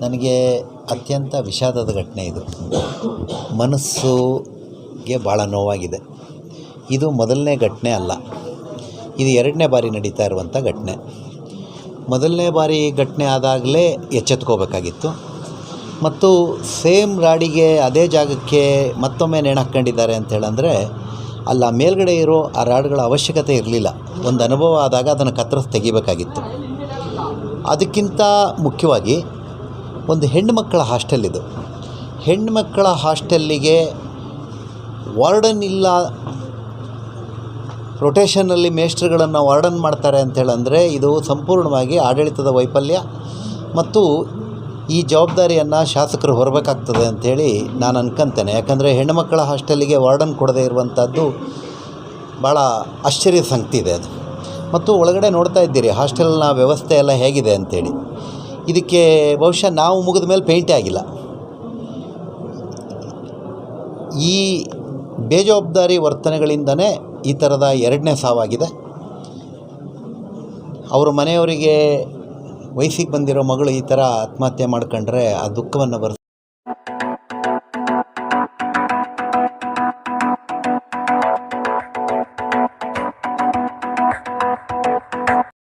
ನನಗೆ ಅತ್ಯಂತ ವಿಷಾದದ ಘಟನೆ ಇದು. ಮನಸ್ಸುಗೆ ಭಾಳ ನೋವಾಗಿದೆ. ಇದು ಮೊದಲನೇ ಘಟನೆ ಅಲ್ಲ. ಇದು ಎರಡನೇ ಬಾರಿ ನಡೀತಾ ಇರುವಂಥ ಘಟನೆ. ಮೊದಲನೇ ಬಾರಿ ಘಟನೆ ಆದಾಗಲೇ ಎಚ್ಚೆತ್ಕೋಬೇಕಾಗಿತ್ತು. ಮತ್ತು ಸೇಮ್ ರಾಡಿಗೆ ಅದೇ ಜಾಗಕ್ಕೆ ಮತ್ತೊಮ್ಮೆ ನೇಣು ಹಾಕ್ಕೊಂಡಿದ್ದಾರೆ ಅಂತ ಹೇಳಂದರೆ ಅಲ್ಲ, ಮೇಲ್ಗಡೆ ಇರೋ ಆ ರಾಡ್ಗಳ ಅವಶ್ಯಕತೆ ಇರಲಿಲ್ಲ. ಒಂದು ಅನುಭವ ಆದಾಗ ಅದನ್ನು ಕತ್ತರಿಸಿ ತೆಗಿಬೇಕಾಗಿತ್ತು. ಅದಕ್ಕಿಂತ ಮುಖ್ಯವಾಗಿ ಒಂದು ಹೆಣ್ಣುಮಕ್ಕಳ ಹಾಸ್ಟೆಲ್ ಇದು. ಹೆಣ್ಣು ಮಕ್ಕಳ ಹಾಸ್ಟೆಲ್ಲಿಗೆ ವಾರ್ಡನ್ ಇಲ್ಲ ರೊಟೇಷನಲ್ಲಿ ಮೇಸ್ಟ್ರುಗಳನ್ನು ವಾರ್ಡನ್ ಮಾಡ್ತಾರೆ ಅಂತೇಳಂದರೆ ಇದು ಸಂಪೂರ್ಣವಾಗಿ ಆಡಳಿತದ ವೈಫಲ್ಯ. ಮತ್ತು ಈ ಜವಾಬ್ದಾರಿಯನ್ನು ಶಾಸಕರು ಹೊರಬೇಕಾಗ್ತದೆ ಅಂಥೇಳಿ ನಾನು ಅನ್ಕಂತೇನೆ. ಯಾಕಂದರೆ ಹೆಣ್ಣುಮಕ್ಕಳ ಹಾಸ್ಟೆಲ್ಲಿಗೆ ವಾರ್ಡನ್ ಕೊಡದೇ ಇರುವಂಥದ್ದು ಭಾಳ ಆಶ್ಚರ್ಯ ಸಂಗತಿ ಇದೆ ಅದು. ಮತ್ತು ಒಳಗಡೆ ನೋಡ್ತಾ ಇದ್ದೀರಿ, ಹಾಸ್ಟೆಲ್ನ ವ್ಯವಸ್ಥೆ ಎಲ್ಲ ಹೇಗಿದೆ ಅಂಥೇಳಿ ಇದಕ್ಕೆ ಬಹುಶಃ ನಾವು ಮುಗಿದ ಮೇಲೆ ಪೇಂಟೇ ಆಗಿಲ್ಲ. ಈ ಬೇಜವಾಬ್ದಾರಿ ವರ್ತನೆಗಳಿಂದನೇ ಈ ಥರದ ಎರಡನೇ ಸಾವಾಗಿದೆ. ಅವ್ರ ಮನೆಯವರಿಗೆ ವಯಸ್ಸಿಗೆ ಬಂದಿರೋ ಮಗಳು ಈ ಥರ ಆತ್ಮಹತ್ಯೆ ಮಾಡ್ಕೊಂಡ್ರೆ ಆ ದುಃಖವನ್ನು